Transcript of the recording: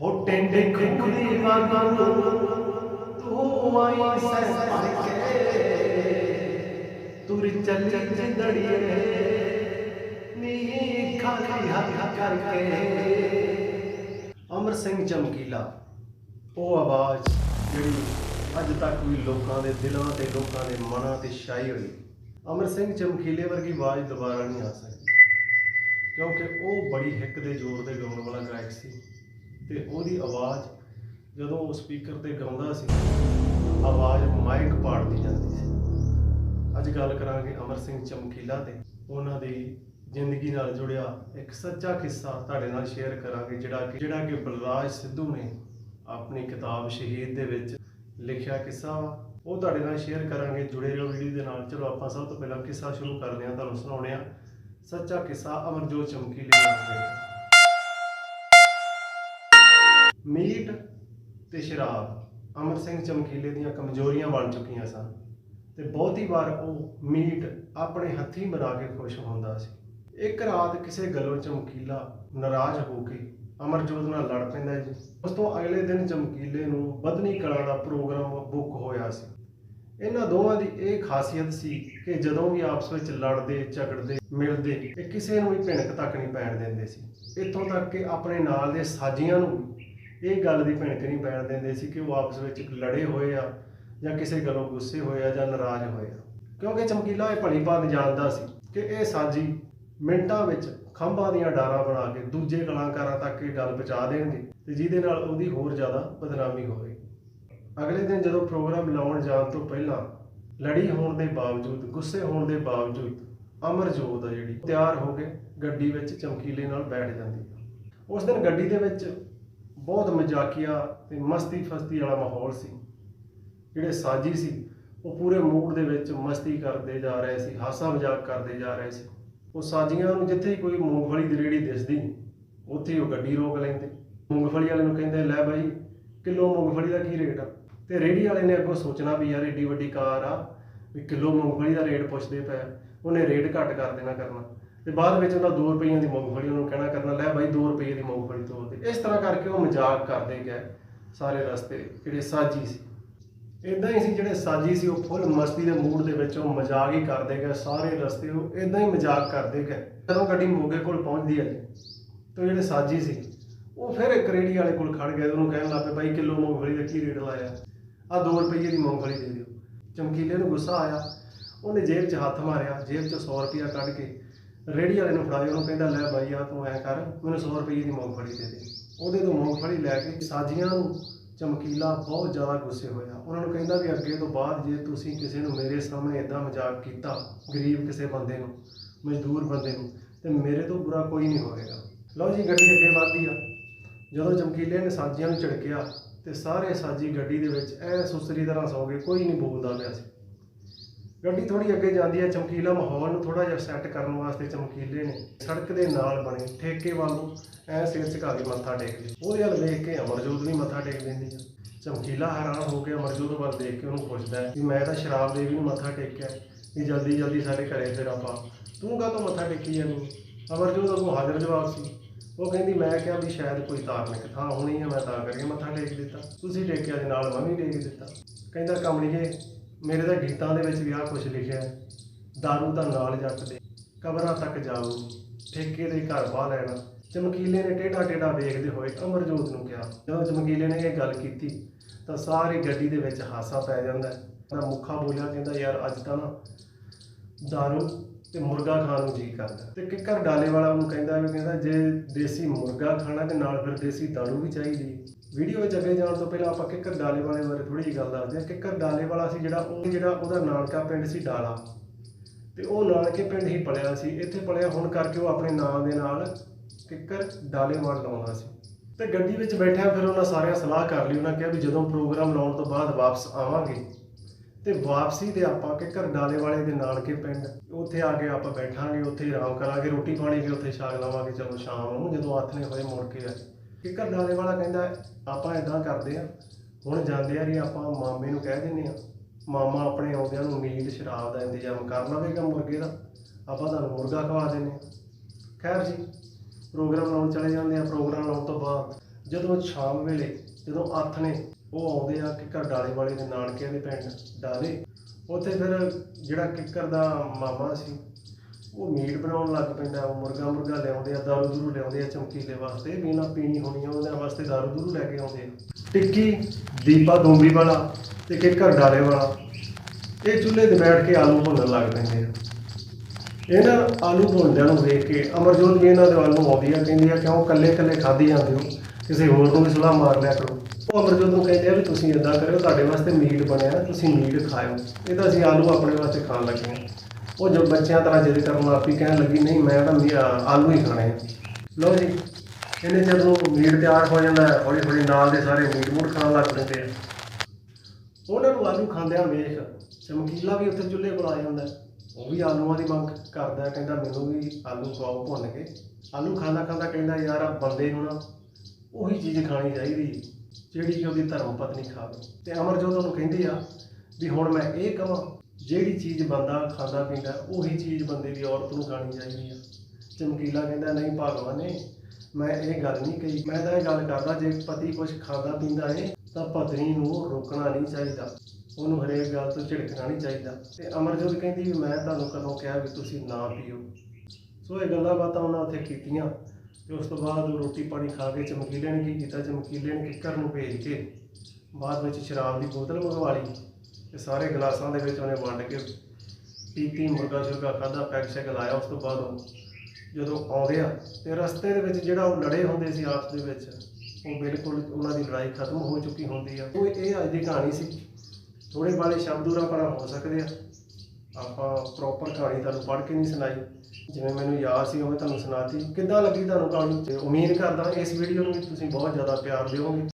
ਹੋ ਟੈਂਡੇ ਖੁੰਦੀ ਵਾਂਗੂ ਤੂੰ ਆਈ ਸਹਿ ਭਰ ਕੇ। ਤੁਰ ਚੱਲੀ ਜਿੰਦੜੀਏ ਨੀ ਖਾਖੀ ਹੱਥ ਕਰਕੇ। ਅਮਰ ਸਿੰਘ ਚਮਕੀਲਾ ਉਹ ਆਵਾਜ਼ ਜਿਹੜੀ ਅੱਜ ਤੱਕ ਵੀ ਲੋਕਾਂ ਦੇ ਦਿਲਾਂ ਤੇ, ਲੋਕਾਂ ਦੇ ਮਨਾਂ ਤੇ ਛਾਈ ਹੋਈ। ਅਮਰ ਸਿੰਘ ਚਮਕੀਲੇ ਵਰਗੀ ਆਵਾਜ਼ ਦੁਬਾਰਾ ਨਹੀਂ ਆ ਸਕਦੀ, ਕਿਉਂਕਿ ਉਹ ਬੜੀ ਹਿੱਕ ਦੇ ਜ਼ੋਰ ਦੇ ਗਾਉਣ ਵਾਲਾ ਗਾਇਕ ਸੀ। ਤੇ ਉਹਦੀ ਆਵਾਜ਼ ਜਦੋਂ ਉਹ ਸਪੀਕਰ ਤੇ ਗਾਉਂਦਾ ਸੀ, ਆਵਾਜ਼ ਮਾਈਕ ਪਾੜਦੀ ਜਾਂਦੀ ਸੀ। ਅੱਜ ਗੱਲ ਕਰਾਂਗੇ ਅਮਰ ਸਿੰਘ ਚਮਕੀਲਾ ਤੇ। ਉਹਨਾਂ ਦੀ ਜ਼ਿੰਦਗੀ ਨਾਲ ਜੁੜਿਆ ਇੱਕ ਸੱਚਾ ਕਿੱਸਾ ਤੁਹਾਡੇ ਨਾਲ ਸ਼ੇਅਰ ਕਰਾਂਗੇ, ਜਿਹੜਾ ਕਿ ਜਿਹੜਾ ਕਿ ਬਲਰਾਜ ਸਿੱਧੂ ਨੇ ਆਪਣੀ ਕਿਤਾਬ ਸ਼ਹੀਦ ਦੇ ਵਿੱਚ ਲਿਖਿਆ ਕਿੱਸਾ। ਵਾ ਉਹ ਤੁਹਾਡੇ ਨਾਲ ਸ਼ੇਅਰ ਕਰਾਂਗੇ ਜੁੜੇ ਰਹੋ ਵੀਡੀਓ ਦੇ ਨਾਲ। ਚਲੋ, ਆਪਾਂ ਸਭ ਤੋਂ ਪਹਿਲਾਂ ਕਿੱਸਾ ਸ਼ੁਰੂ ਕਰਦੇ ਹਾਂ, ਤੁਹਾਨੂੰ ਸੁਣਾਉਂਦੇ ਹਾਂ। ਸੱਚਾ ਕਿੱਸਾ ਅਮਰਜੋਤ ਚਮਕੀਲੇ ਨਾਲ। ਹੋਇਆ। ਮੀਟ ਤੇ ਸ਼ਰਾਬ ਅਮਰ ਸਿੰਘ ਚਮਕੀਲੇ ਦੀਆਂ ਕਮਜ਼ੋਰੀਆਂ ਬਣ ਚੁੱਕੀਆਂ ਸਨ ਤੇ ਬਹੁਤੀ ਵਾਰ ਉਹ ਮੀਟ ਆਪਣੇ ਹੱਥੀਂ ਬਣਾ ਕੇ ਖੁਸ਼ ਹੁੰਦਾ ਸੀ। ਇੱਕ ਰਾਤ ਕਿਸੇ ਗੱਲੋਂ ਚਮਕੀਲਾ ਨਾਰਾਜ਼ ਹੋ ਕੇ ਅਮਰਜੋਤ ਨਾਲ ਲੜ ਪੈਂਦਾ ਜੀ ਉਸ ਤੋਂ ਅਗਲੇ ਦਿਨ ਚਮਕੀਲੇ ਨੂੰ ਬਦਨੀ ਕਲਾ ਦਾ ਪ੍ਰੋਗਰਾਮ ਬੁੱਕ ਹੋਇਆ ਸੀ। ਇਹਨਾਂ ਦੋਵਾਂ ਦੀ ਇਹ ਖਾਸੀਅਤ ਸੀ ਕਿ ਜਦੋਂ ਵੀ ਆਪਸ ਵਿੱਚ ਲੜਦੇ, ਝਗੜਦੇ, ਮਿਲਦੇ, ਇਹ ਕਿਸੇ ਨੂੰ ਵੀ ਭਿਣਕ ਤੱਕ ਨਹੀਂ ਪੈਣ ਦਿੰਦੇ ਸੀ। ਇੱਥੋਂ ਤੱਕ ਕਿ ਆਪਣੇ ਨਾਲ ਦੇ ਸਾਜੀਆਂ ਨੂੰ ਇਹ ਗੱਲ ਦੀ ਭਿਣਕ ਨਹੀਂ ਪੈਣ ਦਿੰਦੇ ਸੀ ਕਿ ਉਹ ਆਪਸ ਵਿੱਚ ਲੜੇ ਹੋਏ ਆ ਜਾਂ ਕਿਸੇ ਗੱਲੋਂ ਗੁੱਸੇ ਹੋਏ ਆ ਜਾਂ ਨਾਰਾਜ਼ ਹੋਏ ਆ। ਕਿਉਂਕਿ ਚਮਕੀਲਾ ਇਹ ਭਲੀ ਭਾਂਤ ਜਾਣਦਾ ਸੀ ਕਿ ਇਹ ਸਾਜੀ ਮਿੰਟਾਂ ਵਿੱਚ ਖੰਭਾਂ ਦੀਆਂ ਡਾਰਾਂ ਬਣਾ ਕੇ ਦੂਜੇ ਕਲਾਕਾਰਾਂ ਤੱਕ ਇਹ ਗੱਲ ਪਹੁੰਚਾ ਦੇਣਗੇ ਤੇ ਜਿਹਦੇ ਨਾਲ ਉਹਦੀ ਹੋਰ ਜ਼ਿਆਦਾ ਬਦਨਾਮੀ ਹੋਵੇ। ਅਗਲੇ ਦਿਨ ਜਦੋਂ ਪ੍ਰੋਗਰਾਮ ਲਾਉਣ ਜਾਣ ਤੋਂ ਪਹਿਲਾਂ ਲੜੀ ਹੋਣ ਦੇ ਬਾਵਜੂਦ, ਗੁੱਸੇ ਹੋਣ ਦੇ ਬਾਵਜੂਦ ਅਮਰਜੋਤ ਆ ਜਿਹੜੀ ਤਿਆਰ ਹੋ ਕੇ ਗੱਡੀ ਵਿੱਚ ਚਮਕੀਲੇ ਨਾਲ ਬੈਠ ਜਾਂਦੀ ਹੈ ਉਸ ਦਿਨ ਗੱਡੀ ਦੇ ਵਿੱਚ ਬਹੁਤ ਮਜ਼ਾਕੀਆ ਤੇ ਮਸਤੀ ਫਸਤੀ ਵਾਲਾ ਮਾਹੌਲ ਸੀ। ਜਿਹੜੇ ਸਾਜੀ ਸੀ, ਉਹ ਪੂਰੇ ਮੂਡ ਦੇ ਵਿੱਚ ਮਸਤੀ ਕਰਦੇ ਜਾ ਰਹੇ ਸੀ, ਹਾਸਾ ਮਜ਼ਾਕ ਕਰਦੇ ਜਾ ਰਹੇ ਸੀ। ਉਹ ਸਾਜੀਆਂ ਨੂੰ ਜਿੱਥੇ ਹੀ ਕੋਈ ਮੂੰਗਫਲੀ ਦੀ ਰੇੜੀ ਦਿਸਦੀ, ਉੱਥੇ ਹੀ ਉਹ ਗੱਡੀ ਰੋਕ ਲੈਂਦੇ। ਮੂੰਗਫਲੀ ਵਾਲੇ ਨੂੰ ਕਹਿੰਦੇ, ਲੈ ਬਾਈ, ਕਿਲੋ ਮੂੰਗਫਲੀ ਦਾ ਕੀ ਰੇਟ ਆ? ਤੇ ਰੇੜੀ ਵਾਲੇ ਨੇ ਅੱਗੋਂ ਸੋਚਣਾ ਵੀ ਯਾਰ ਏਡੀ ਵੱਡੀ ਕਾਰ ਆ, ਵੀ ਕਿਲੋ ਮੂੰਗਫਲੀ ਦਾ ਰੇਟ ਪੁੱਛਦੇ ਪਏ ਉਹਨੇ ਰੇਟ ਘੱਟ ਕਰ ਦੇਣਾ ਕਰਨਾ। ਤੇ ਬਾਅਦ ਵਿੱਚ ਉਹਦਾ 2 ਰੁਪਈਆਂ ਦੀ ਮੂੰਗਫਲੀ ਉਹਨੂੰ ਕਹਿਣਾ ਕਰਨਾ, ਲੈ ਬਾਈ 2 ਰੁਪਈਏ ਦੀ ਮੂੰਗਫਲੀ ਤੋੜ ਦੇ। ਇਸ ਤਰ੍ਹਾਂ ਕਰਕੇ ਉਹ ਮਜ਼ਾਕ ਕਰਦੇ ਗਏ ਸਾਰੇ ਰਸਤੇ, ਜਿਹੜੇ ਸਾਜੀ ਸੀ। ਇਦਾਂ ਹੀ ਸੀ, ਜਿਹੜੇ ਸਾਜੀ ਸੀ, ਉਹ ਫੁੱਲ ਮਸਤੀ ਦੇ ਮੂਡ ਦੇ ਵਿੱਚ ਉਹ ਮਜ਼ਾਕ ਹੀ ਕਰਦੇ ਗਏ, ਸਾਰੇ ਰਸਤੇ ਉਹ ਇਦਾਂ ਹੀ ਮਜ਼ਾਕ ਕਰਦੇ ਗਏ। ਜਦੋਂ ਗੱਡੀ ਮੋਗੇ ਕੋਲ ਪਹੁੰਚਦੀ ਹੈ ਤੇ ਜਿਹੜੇ ਸਾਜੀ ਸੀ, ਉਹ ਫਿਰ ਇੱਕ ਰੇੜੀ ਵਾਲੇ ਕੋਲ ਖੜ ਗਏ, ਉਹਨੂੰ ਕਹਿਣ ਲੱਗ ਪਏ, ਬਾਈ ਕਿਲੋ ਮੂੰਗਫਲੀ ਦਾ ਕੀ ਰੇਟ ਲਾਇਆ? ਆ 2 ਰੁਪਏ ਦੀ ਮੂੰਗਫਲੀ ਦੇ ਦਿਓ। ਚਮਕੀਲੇ ਨੂੰ ਗੁੱਸਾ ਆਇਆ, ਉਹਨੇ ਜੇਬ 'ਚ ਹੱਥ ਮਾਰਿਆ, ਜੇਬ 'ਚ 100 ਰੁਪਿਆ ਕੱਢ ਕੇ ਰੇੜੀ ਵਾਲੇ ਨੂੰ ਫੜਾਇਆ ਉਹਨੂੰ ਕਹਿੰਦਾ, ਲੈ ਬਾਈ ਆ, ਤੂੰ ਐ ਕਰ, ਮੈਨੂੰ 100 ਰੁਪਏ ਦੀ ਮੂੰਗਫਲੀ ਦੇ ਦੇ। ਉਹਦੇ ਤੋਂ ਮੂੰਗਫਲੀ ਲੈ ਕੇ ਸਾਜੀਆਂ ਨੂੰ ਚਮਕੀਲਾ ਬਹੁਤ ਜ਼ਿਆਦਾ ਗੁੱਸੇ ਹੋਇਆ। ਉਹਨਾਂ ਨੂੰ ਕਹਿੰਦਾ ਵੀ ਅੱਗੇ ਤੋਂ ਬਾਅਦ ਜੇ ਤੁਸੀਂ ਕਿਸੇ ਨੂੰ ਮੇਰੇ ਸਾਹਮਣੇ ਇਦਾਂ ਮਜ਼ਾਕ ਕੀਤਾ, ਗਰੀਬ ਕਿਸੇ ਬੰਦੇ ਨੂੰ, ਮਜ਼ਦੂਰ ਬੰਦੇ ਨੂੰ, ਤੇ ਮੇਰੇ ਤੋਂ ਬੁਰਾ ਕੋਈ ਨਹੀਂ ਹੋਵੇਗਾ। ਲਓ ਜੀ, ਗੱਡੀ ਅੱਗੇ ਵੱਧਦੀ ਆ। ਜਦੋਂ ਚਮਕੀਲੇ ਨੇ ਸਾਜੀਆਂ ਨੂੰ ਝਿੜਕਿਆ, ਤੇ ਸਾਰੇ ਸਾਜੀ ਗੱਡੀ ਦੇ ਵਿੱਚ ਐ ਸੁਸਰੀ ਤਰ੍ਹਾਂ ਸੌ ਗਏ, ਕੋਈ ਨਹੀਂ ਬੋਲਦਾ ਪਿਆ ਸੀ। ਗੱਡੀ ਥੋੜੀ ਅੱਗੇ ਜਾਂਦੀ ਹੈ, ਚਮਕੀਲਾ ਮਾਹੌਲ ਨੂੰ ਥੋੜਾ ਜਿਹਾ ਸੈੱਟ ਕਰਨ ਵਾਸਤੇ ਚਮਕੀਲੇ ਨੇ। ਸੜਕ ਦੇ ਨਾਲ ਬਣੇ ਠੇਕੇ ਵੱਲ ਨੂੰ ਐ ਸਿਰ ਝੁਕਾ ਕੇ ਮੱਥਾ ਟੇਕ ਲਿਆ ਉਹਦੇ ਵੱਲ ਵੇਖ ਕੇ ਅਮਰਜੋਤ ਵੀ ਮੱਥਾ ਟੇਕ ਦਿੰਦੀ ਆ। ਚਮਕੀਲਾ ਹੈਰਾਨ ਹੋ ਕੇ ਅਮਰਜੋਤ ਵੱਲ ਦੇਖ ਕੇ ਉਹਨੂੰ ਪੁੱਛਦਾ ਹੈ ਕਿ ਮੈਂ ਤਾਂ ਸ਼ਰਾਬ ਦੇ ਵੀ ਨਹੀਂ ਮੱਥਾ ਟੇਕਿਆ ਕਿ ਜਲਦੀ ਜਲਦੀ ਸਾਡੇ ਘਰੇ ਫਿਰ ਆਪਾਂ। ਤੂੰ ਕਾਹ ਤੋਂ ਮੱਥਾ ਟੇਕੀ ਜਾਂਦੀ? ਅਮਰਜੋਤ ਅੱਗੋਂ ਹਾਜ਼ਰ ਜਵਾਬ ਸੀ। ਉਹ ਕਹਿੰਦੀ, ਮੈਂ ਕਿਹਾ ਵੀ ਸ਼ਾਇਦ ਕੋਈ ਧਾਰਮਿਕ ਥਾਂ ਹੋਣੀ ਹੈ ਮੈਂ ਤਾਂ ਕਰਕੇ ਮੱਥਾ ਟੇਕ ਦਿੱਤਾ। ਤੁਸੀਂ ਟੇਕਿਆ ਦੇ ਨਾਲ ਮੈਂ ਵੀ ਟੇਕ ਦਿੱਤਾ। ਕਹਿੰਦਾ, ਕਮਲੀਏ ਮੇਰੇ ਤਾਂ ਗੀਤਾਂ ਦੇ ਵਿੱਚ ਵੀ ਆਹ ਕੁਝ ਲਿਖਿਆ ਹੈ, ਦਾਰੂ ਦਾ ਨਾਲ ਜੱਟਦੇ ਕਬਰਾਂ ਤੱਕ ਜਾਓ ਠੇਕੇ ਦੇ ਘਰ ਬਾਹ ਲੈਣਾ। ਚਮਕੀਲੇ ਨੇ ਟੇਢਾ ਟੇਢਾ ਵੇਖਦੇ ਹੋਏ ਅਮਰਜੋਤ ਨੂੰ ਕਿਹਾ, ਜਦੋਂ ਚਮਕੀਲੇ ਨੇ ਇਹ ਗੱਲ ਕੀਤੀ, ਤਾਂ ਸਾਰੀ ਗੱਡੀ ਦੇ ਵਿੱਚ ਹਾਸਾ ਪੈ ਜਾਂਦਾ ਤਾਂ ਮੁੱਖਾ ਬੋਲਿਆ ਕਹਿੰਦਾ, ਯਾਰ ਅੱਜ ਤਾਂ ਨਾ ਦਾਰੂ ਤੇ ਮੁਰਗਾ ਖਾਣ ਨੂੰ ਜੀ ਕਰਦਾ ਤੇ ਕਿੱਕਰ ਡਾਲੇ ਵਾਲਾ ਉਹਨੂੰ ਕਹਿੰਦਾ ਵੀ ਕਹਿੰਦਾ, ਜੇ ਦੇਸੀ ਮੁਰਗਾ ਖਾਣਾ ਤੇ ਨਾਲ ਫਿਰ ਦੇਸੀ ਦਾਰੂ ਵੀ ਚਾਹੀਦੀ ਵੀਡੀਓ ਵਿੱਚ ਅੱਗੇ ਜਾਣ ਤੋਂ ਪਹਿਲਾਂ ਆਪਾਂ ਕਿੱਕਰ ਡਾਲੇ ਵਾਲੇ ਬਾਰੇ ਥੋੜੀ ਜਿਹੀ ਗੱਲ ਦੱਸਦੇ ਹਾਂ। ਕਿੱਕਰ ਡਾਲੇ ਵਾਲਾ ਸੀ ਜਿਹੜਾ ਉਹ ਜਿਹੜਾ ਉਹਦਾ ਨਾਨਕਾ ਪਿੰਡ ਸੀ ਡਾਲਾ। ਤੇ ਉਹ ਨਾਨਕੇ ਪਿੰਡ ਹੀ ਪਲਿਆ ਸੀ। ਇੱਥੇ ਪਲਿਆ ਹੋਣ ਕਰਕੇ ਉਹ ਆਪਣੇ ਨਾਂ ਦੇ ਨਾਲ ਕਿੱਕਰ ਡਾਲੇ ਲਾਉਂਦਾ ਸੀ। ਤੇ ਗੱਡੀ ਵਿੱਚ ਬੈਠਿਆ ਫਿਰ ਉਹਨਾਂ ਸਾਰਿਆਂ ਸਲਾਹ ਕਰ ਲਈ। ਉਹਨਾਂ ਕਿਹਾ ਵੀ ਜਦੋਂ ਪ੍ਰੋਗਰਾਮ ਲਾਉਣ ਤੋਂ ਬਾਅਦ ਵਾਪਸ ਆਵਾਂਗੇ। ਤੇ ਵਾਪਸੀ ਤੇ ਆਪਾਂ ਕਿੱਕਰ ਡਾਲੇਵਾਲੇ ਦੇ ਨਾਨਕੇ ਪਿੰਡ ਉੱਥੇ ਆ ਕੇ ਆਪਾਂ ਬੈਠਾਂਗੇ, ਉੱਥੇ ਆਰਾਮ ਕਰਾਂਗੇ, ਰੋਟੀ ਪਾਣੀ ਵੀ ਉੱਥੇ ਛਾਕ ਲਵਾਂਗੇ। ਚਲੋ ਸ਼ਾਮ ਨੂੰ ਜਦੋਂ ਆਥਨੇ ਹੋਏ ਮੁੜ ਕੇ ਆ ਕਿੱਕਰ ਡਾਲੇ ਵਾਲਾ ਕਹਿੰਦਾ, ਆਪਾਂ ਇਦਾਂ ਕਰਦੇ ਆ, ਹੁਣ ਜਾਂਦੇ ਆ ਜੀ ਆਪਾਂ ਮਾਮੇ ਨੂੰ ਕਹਿ ਦਿੰਦੇ ਆ, ਮਾਮਾ ਆਪਣੇ ਆਉਂਦਿਆਂ ਨੂੰ ਮੀਟ ਸ਼ਰਾਬ ਦਾ ਇੰਤਜ਼ਾਮ ਕਰ ਲਵੇਗਾ ਮੁਰਗੇ ਦਾ, ਆਪਾਂ ਤੁਹਾਨੂੰ ਮੁਰਗਾ ਖਵਾ ਦਿੰਦੇ ਆ। ਖੈਰ ਜੀ, ਪ੍ਰੋਗਰਾਮ ਲਾਉਣ ਚਲੇ ਜਾਂਦੇ ਆ, ਪ੍ਰੋਗਰਾਮ ਲਾਉਣ ਤੋਂ ਬਾਅਦ ਜਦੋਂ ਸ਼ਾਮ ਵੇਲੇ, ਜਦੋਂ ਅੱਠ ਨੇ, ਉਹ ਆਉਂਦੇ ਆ ਕਿੱਕਰ ਡਾਲੇ ਵਾਲੇ ਦੇ ਨਾਨਕਿਆਂ ਦੇ ਪਿੰਡ, ਡਾਲੇ। ਉੱਥੇ ਫਿਰ ਜਿਹੜਾ ਕਿੱਕਰ ਦਾ ਮਾਮਾ ਸੀ ਉਹ ਮੀਟ ਬਣਾਉਣ ਲੱਗ ਪੈਂਦਾ, ਉਹ ਮੁਰਗਾ ਮੁਰਗਾ ਲਿਆਉਂਦੇ ਆ, ਦਾਰੂ ਦੂਰੂ ਲਿਆਉਂਦੇ ਆ ਚਮਕੀਲੇ ਵਾਸਤੇ ਵੀ ਇਹਨਾਂ ਪੀਣੀ ਹੋਣੀ ਆ ਉਹਨਾਂ ਵਾਸਤੇ ਦਾਰੂ ਦੂਰੂ ਲੈ ਕੇ ਆਉਂਦੇ ਆ। ਟਿੱਕੀ, ਦੀਪਾ ਦੋਂਬੀ ਵਾਲਾ ਤੇ ਕਿੱਕਰ ਡਾਲੇ ਵਾਲਾ। ਇਹ ਚੁੱਲ੍ਹੇ ਤੇ ਬੈਠ ਕੇ ਆਲੂ ਭੁੰਨਣ ਲੱਗ ਪੈਂਦੇ ਆ। ਇਹਨਾਂ ਆਲੂ ਭੁੰਨਦਿਆਂ ਨੂੰ ਵੇਖ ਕੇ ਅਮਰਜੋਤ ਵੀ ਇਹਨਾਂ ਦੇ ਵੱਲ ਨੂੰ ਆਉਂਦੀ ਆ, ਕਹਿੰਦੀ ਆ, ਕਿਉਂ ਕੱਲੇ ਕੱਲੇ ਖਾਧੀ ਜਾਂਦੇ ਹੋ? ਕਿਸੇ ਹੋਰ ਨੂੰ ਵੀ ਸਲਾਹ ਮਾਰ ਲਿਆ ਕਰੋ। ਉਹ ਅਮਰਜੋਤ ਨੂੰ ਕਹਿੰਦੇ ਆ ਵੀ ਤੁਸੀਂ ਇਦਾਂ ਕਰਿਓ, ਤੁਹਾਡੇ ਵਾਸਤੇ ਮੀਟ ਬਣਿਆ, ਤੁਸੀਂ ਮੀਟ ਖਾਓ ਇਹ ਤਾਂ ਅਸੀਂ ਆਲੂ ਆਪਣੇ ਵਾਸਤੇ ਖਾਣ ਲੱਗੇ ਆ। ਉਹ ਜੋ ਬੱਚਿਆਂ ਤਰ੍ਹਾਂ ਜਿੱਦ ਕਰਨ ਲੱਗ ਪਈ, ਕਹਿਣ ਲੱਗੀ, ਨਹੀਂ, ਮੈਂ ਤਾਂ ਵੀ ਆਲੂ ਹੀ ਖਾਣੇ ਆ। ਲਓ ਜੀ, ਇਹਨੇ ਜਦੋਂ ਮੀਟ ਤਿਆਰ ਹੋ ਜਾਂਦਾ ਹੌਲੀ ਹੌਲੀ ਨਾਲ ਦੇ ਸਾਰੇ ਮੀਟ ਮੂਟ ਖਾਣ ਲੱਗ ਪੈਂਦੇ ਆ। ਉਹਨਾਂ ਨੂੰ ਆਲੂ ਖਾਂਦਿਆਂ ਵੇਖ, ਚਮਕੀਲਾ ਵੀ ਉੱਥੇ ਚੁੱਲ੍ਹੇ ਕੋਲ ਆ ਜਾਂਦਾ। ਉਹ ਵੀ ਆਲੂਆਂ ਦੀ ਮੰਗ ਕਰਦਾ, ਕਹਿੰਦਾ, ਮੈਨੂੰ ਵੀ ਆਲੂ ਖਵਾਓ ਭੁੰਨ ਕੇ। ਆਲੂ ਖਾਂਦਾ ਖਾਂਦਾ ਕਹਿੰਦਾ, ਯਾਰ ਆ ਬੰਦੇ ਨੂੰ ਨਾ ਉਹੀ ਚੀਜ਼ ਖਾਣੀ ਚਾਹੀਦੀ, ਜਿਹੜੀ ਕਿ ਉਹਦੀ ਧਰਮ ਪਤਨੀ ਖਾਵੇ। ਤੇ ਅਮਰਜੋਤ ਉਹਨੂੰ ਕਹਿੰਦੀ ਆ ਵੀ ਹੁਣ ਮੈਂ ਇਹ ਕਹਾਂ ਜਿਹੜੀ ਚੀਜ਼ ਬੰਦਾ ਖਾਂਦਾ ਪੀਂਦਾ, ਉਹੀ ਚੀਜ਼ ਬੰਦੇ ਦੀ ਔਰਤ ਨੂੰ ਖਾਣੀ ਚਾਹੀਦੀ ਆ। ਚਮਕੀਲਾ ਕਹਿੰਦਾ, ਨਹੀਂ ਭਗਵਾਨ ਨੇ ਮੈਂ ਇਹ ਗੱਲ ਨਹੀਂ ਕਹੀ। ਮੈਂ ਤਾਂ ਇਹ ਗੱਲ ਕਰਦਾ, ਜੇ ਪਤੀ ਕੁਝ ਖਾਂਦਾ ਪੀਂਦਾ ਏ, ਤਾਂ ਪਤਨੀ ਨੂੰ ਰੋਕਣਾ ਨਹੀਂ ਚਾਹੀਦਾ। ਉਹਨੂੰ ਹਰੇਕ ਗੱਲ ਤੋਂ ਝਿੜਕਣਾ ਨਹੀਂ ਚਾਹੀਦਾ। ਤੇ ਅਮਰਜੋਤ ਕਹਿੰਦੀ ਵੀ ਮੈਂ ਤੁਹਾਨੂੰ ਕਦੋਂ ਕਿਹਾ ਵੀ ਤੁਸੀਂ ਨਾ ਪੀਓ? ਸੋ ਇਹ ਗੱਲਾਂ ਬਾਤਾਂ ਉਹਨਾਂ ਉੱਥੇ ਕੀਤੀਆਂ। ਤੇ ਉਸ ਤੋਂ ਬਾਅਦ ਉਹ ਰੋਟੀ ਪਾਣੀ ਖਾ ਕੇ ਚਮਕੀਲੇ ਨੇ ਕੀ ਕੀਤਾ? ਚਮਕੀਲੇ ਨੇ ਕਿੱਕਰ ਨੂੰ ਭੇਜ ਕੇ ਬਾਅਦ ਵਿੱਚ ਸ਼ਰਾਬ ਦੀ ਬੋਤਲ ਮੰਗਵਾ ਲਈ। ਤੇ ਸਾਰੇ ਗਲਾਸਾਂ ਦੇ ਵਿੱਚ ਉਹਨੇ ਵੰਡ ਕੇ ਪੀਤੀ, ਮੁਰਗਾ ਸ਼ੁਰਗਾ ਖਾਦਾ ਪੈਕ ਸ਼ੈਕ ਲਾਇਆ, ਉਸ ਤੋਂ ਬਾਅਦ ਉਹ ਜਦੋਂ ਆਉਂਦੇ ਆ ਤੇ ਰਸਤੇ ਦੇ ਵਿੱਚ ਜਿਹੜਾ ਉਹ ਲੜੇ ਹੁੰਦੇ ਸੀ ਆਪਸ ਦੇ ਵਿੱਚ, ਉਹ ਬਿਲਕੁਲ ਉਹਨਾਂ ਦੀ ਲੜਾਈ ਖਤਮ ਹੋ ਚੁੱਕੀ ਹੁੰਦੀ ਆ। ਉਹ ਇਹ ਅੱਜ ਦੀ ਕਹਾਣੀ ਸੀ। ਥੋੜੇ ਬਾਲੇ ਸ਼ਬਦੂਰਾਪਣਾ ਹੋ ਸਕਦੇ ਆ। ਆਪਾਂ ਪ੍ਰੋਪਰ ਕਹਾਣੀ ਤੁਹਾਨੂੰ ਪੜ੍ਹ ਕੇ ਨਹੀਂ ਸੁਣਾਈ। ਜਿਵੇਂ ਮੈਨੂੰ ਯਾਦ ਸੀ ਉਵੇਂ ਤੁਹਾਨੂੰ ਸੁਣਾਤੀ। ਕਿੱਦਾਂ ਲੱਗੀ ਤੁਹਾਨੂੰ ਕਹਾਣੀ? ਤੇ ਉਮੀਦ ਕਰਦਾ, ਇਸ ਵੀਡੀਓ ਨੂੰ ਵੀ ਤੁਸੀਂ ਬਹੁਤ ਜ਼ਿਆਦਾ ਪਿਆਰ ਦਿਓਗੇ।